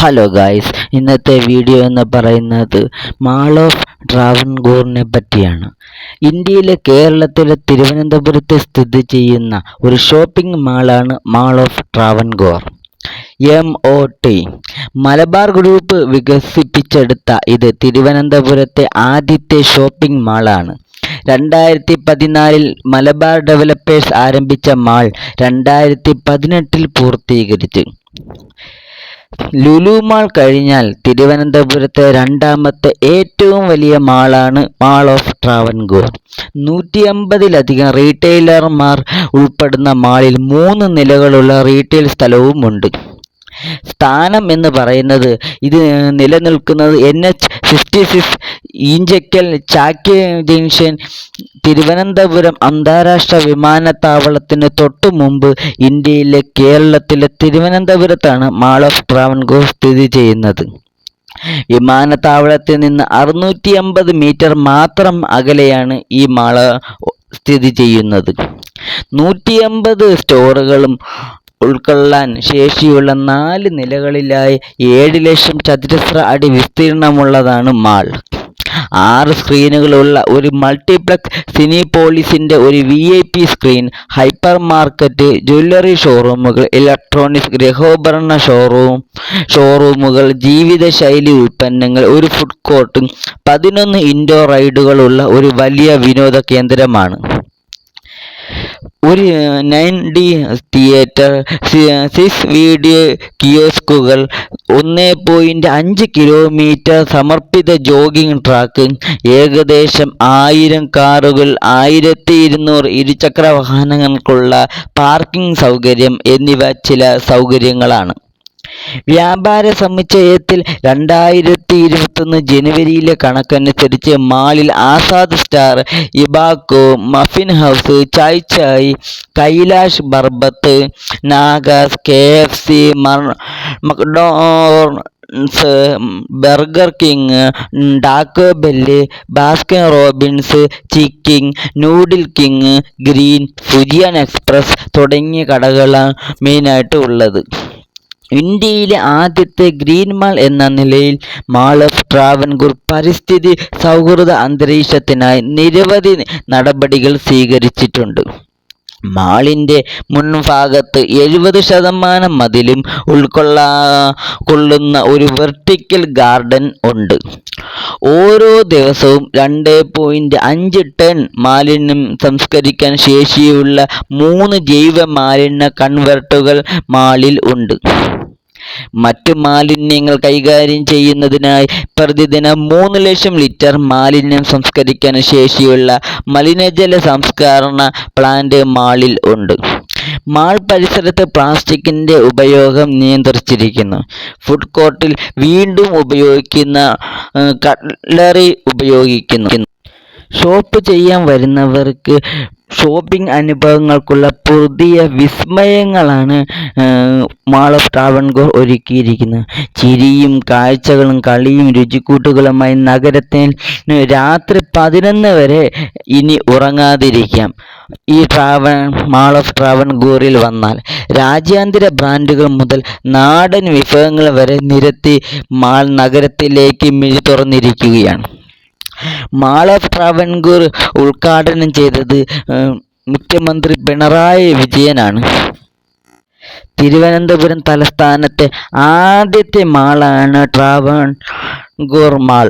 Hello guys ഇന്നത്തെ video എന്ന് പറയുന്നത് മാൾ ഓഫ് ട്രാവൻകൂറിനെ പറ്റിയാണ്. ഇന്ത്യയിലെ കേരളത്തിലെ തിരുവനന്തപുരത്ത് സ്ഥിതി ചെയ്യുന്ന ഒരു shopping മാളാണ് mall of Travancore M O T Malabar group വികസിപ്പിച്ചെടുത്ത ഇത് തിരുവനന്തപുരത്തെ ആദ്യത്തെ ഷോപ്പിംഗ് മാളാണ് രണ്ടായിരത്തി പതിനാലിൽ മലബാർ ഡെവലപ്പേഴ്സ് ആരംഭിച്ച മാൾ രണ്ടായിരത്തി പതിനെട്ടിൽ പൂർത്തീകരിച്ചു. ലുലു മാൾ കഴിഞ്ഞാൽ തിരുവനന്തപുരത്തെ രണ്ടാമത്തെ ഏറ്റവും വലിയ മാളാണ് മാൾ ഓഫ് ട്രാവൻകൂർ. നൂറ്റി അമ്പതിലധികം റീറ്റെയിലർമാർ ഉൾപ്പെടുന്ന മാളിൽ മൂന്ന് നിലകളുള്ള റീറ്റെയിൽ സ്ഥലവുമുണ്ട്. സ്ഥാനം എന്ന് പറയുന്നത് ഇത് നിലനിൽക്കുന്നത് N H fifty six Eenchakkal Chakkai junction Thiruvananthapuram അന്താരാഷ്ട്ര വിമാനത്താവളത്തിന് തൊട്ടു മുമ്പ് ഇന്ത്യയിലെ കേരളത്തിലെ തിരുവനന്തപുരത്താണ് മാൾ ഓഫ് ട്രാവൻകൂർ സ്ഥിതി ചെയ്യുന്നത്. വിമാനത്താവളത്തിൽ നിന്ന് അറുന്നൂറ്റി അമ്പത് മീറ്റർ മാത്രം അകലെയാണ് ഈ മാള സ്ഥിതി ചെയ്യുന്നത്. നൂറ്റി അമ്പത് സ്റ്റോറുകളും ഉൾക്കൊള്ളാൻ ശേഷിയുള്ള നാല് നിലകളിലായി ഏഴ് ലക്ഷം ചതുരശ്ര അടി വിസ്തീർണമുള്ളതാണ് മാൾ. ആറ് സ്ക്രീനുകളുള്ള ഒരു മൾട്ടിപ്ലക്സ് സിനിപോളിസിന്റെ ഒരു V I P screen hypermarket jewellery ഷോറൂമുകൾ electronics ഗൃഹോപകരണ ഷോറൂം ഷോറൂമുകൾ ജീവിതശൈലി ഉൽപ്പന്നങ്ങൾ ഒരു ഫുഡ് കോർട്ട് പതിനൊന്ന് ഇൻഡോർ റൈഡുകളുള്ള ഒരു വലിയ വിനോദ കേന്ദ്രമാണ്. ഒരു nine D theatre six video കിയോസ്കുകൾ ഒന്ന് പോയിന്റ് അഞ്ച് കിലോമീറ്റർ സമർപ്പിത ജോഗിംഗ് ട്രാക്ക് ഏകദേശം ആയിരം കാറുകൾ ആയിരത്തി ഇരുന്നൂറ് ഇരുചക്ര വാഹനങ്ങൾക്കുള്ള പാർക്കിംഗ് സൗകര്യം എന്നിവ ചില സൗകര്യങ്ങളാണ്. വ്യാപാര സമുച്ചയത്തിൽ രണ്ടായിരത്തി ഇരുപത്തൊന്ന് ജനുവരിയിലെ കണക്കനുസരിച്ച് മാളിൽ Azad Star Ibaco Muffin House Chai Chai Kailash Parbat Nagas K F C McDonald's Burger King Taco Bell Baskin Robbins Chicking Noodle King Green Fujian Express തുടങ്ങിയ കടകളാണ് മെയിനായിട്ട് ഉള്ളത്. ഇന്ത്യയിലെ ആദ്യത്തെ ഗ്രീൻ മാൾ എന്ന നിലയിൽ മാൾ ഓഫ് ട്രാവൻകൂർ പരിസ്ഥിതി സൗഹൃദ അന്തരീക്ഷത്തിനായി നിരവധി നടപടികൾ സ്വീകരിച്ചിട്ടുണ്ട്. മാളിന്റെ മുൻഭാഗത്ത് എഴുപത് ശതമാനം മതിലും ഉൾക്കൊള്ളാ കൊള്ളുന്ന ഒരു വെർട്ടിക്കൽ ഗാർഡൻ ഉണ്ട്. ഓരോ ദിവസവും രണ്ട് പോയിന്റ് അഞ്ച് ടൺ മാലിന്യം സംസ്കരിക്കാൻ ശേഷിയുള്ള മൂന്ന് ജൈവ മാലിന്യ കൺവെർട്ടുകൾ മാളിൽ ഉണ്ട്. മറ്റു മാലിന്യങ്ങൾ കൈകാര്യം ചെയ്യുന്നതിനായി പ്രതിദിനം മൂന്ന് ലക്ഷം ലിറ്റർ മാലിന്യം സംസ്കരിക്കാൻ ശേഷിയുള്ള മലിനജല സംസ്കരണ പ്ലാന്റ് മാളിൽ ഉണ്ട്. മാൾ പരിസരത്ത് പ്ലാസ്റ്റിക്കിന്റെ ഉപയോഗം നിയന്ത്രിച്ചിരിക്കുന്നു. ഫുഡ് കോർട്ടിൽ വീണ്ടും ഉപയോഗിക്കുന്ന കട്ട്ലറി ഉപയോഗിക്കുന്നു. ഷോപ്പ് ചെയ്യാൻ വരുന്നവർക്ക് ഷോപ്പിംഗ് അനുഭവങ്ങൾക്കുള്ള പുതിയ വിസ്മയങ്ങളാണ് മാൾ ഓഫ് ട്രാവൻകൂർ ഒരുക്കിയിരിക്കുന്നത്. ചിരിയും കാഴ്ചകളും കളിയും രുചിക്കൂട്ടുകളുമായി നഗരത്തിൽ രാത്രി പതിനൊന്ന് വരെ ഇനി ഉറങ്ങാതിരിക്കാം. ഈ ട്രാവൻ മാൾ ഓഫ് ട്രാവൻകൂറിൽ വന്നാൽ രാജ്യാന്തര ബ്രാൻഡുകൾ മുതൽ നാടൻ വിഭവങ്ങൾ വരെ നിരത്തി മാൾ നഗരത്തിലേക്ക് മിഴി തുറന്നിരിക്കുകയാണ് ഓഫ് ട്രാവൻകൂർ ഉദ്ഘാടനം ചെയ്തത് മുഖ്യമന്ത്രി പിണറായി വിജയനാണ്. തിരുവനന്തപുരം തലസ്ഥാനത്തെ ആദ്യത്തെ മാളാണ് ട്രാവൻകൂർ മാൾ.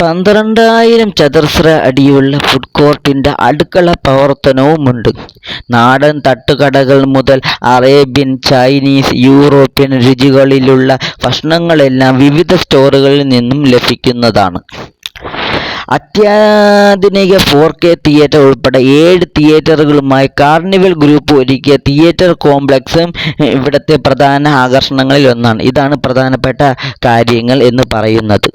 പന്ത്രണ്ടായിരം ചതുർശ്ര അടിയുള്ള ഫുഡ് കോർട്ടിന്റെ അടുക്കള പ്രവർത്തനവുമുണ്ട്. നാടൻ തട്ടുകടകൾ മുതൽ അറേബ്യൻ ചൈനീസ് യൂറോപ്യൻ രുചികളിലുള്ള ഭക്ഷണങ്ങളെല്ലാം വിവിധ സ്റ്റോറുകളിൽ നിന്നും ലഭിക്കുന്നതാണ്. അത്യാധുനിക ഫോർ കെ തിയേറ്റർ ഉൾപ്പെടെ ഏഴ് തിയേറ്ററുകളുമായി കാർണിവൽ ഗ്രൂപ്പ് ഒരുക്കിയ തിയേറ്റർ കോംപ്ലക്സും ഇവിടുത്തെ പ്രധാന ആകർഷണങ്ങളിൽ ഒന്നാണ്. ഇതാണ് പ്രധാനപ്പെട്ട കാര്യങ്ങൾ എന്ന് പറയുന്നത്.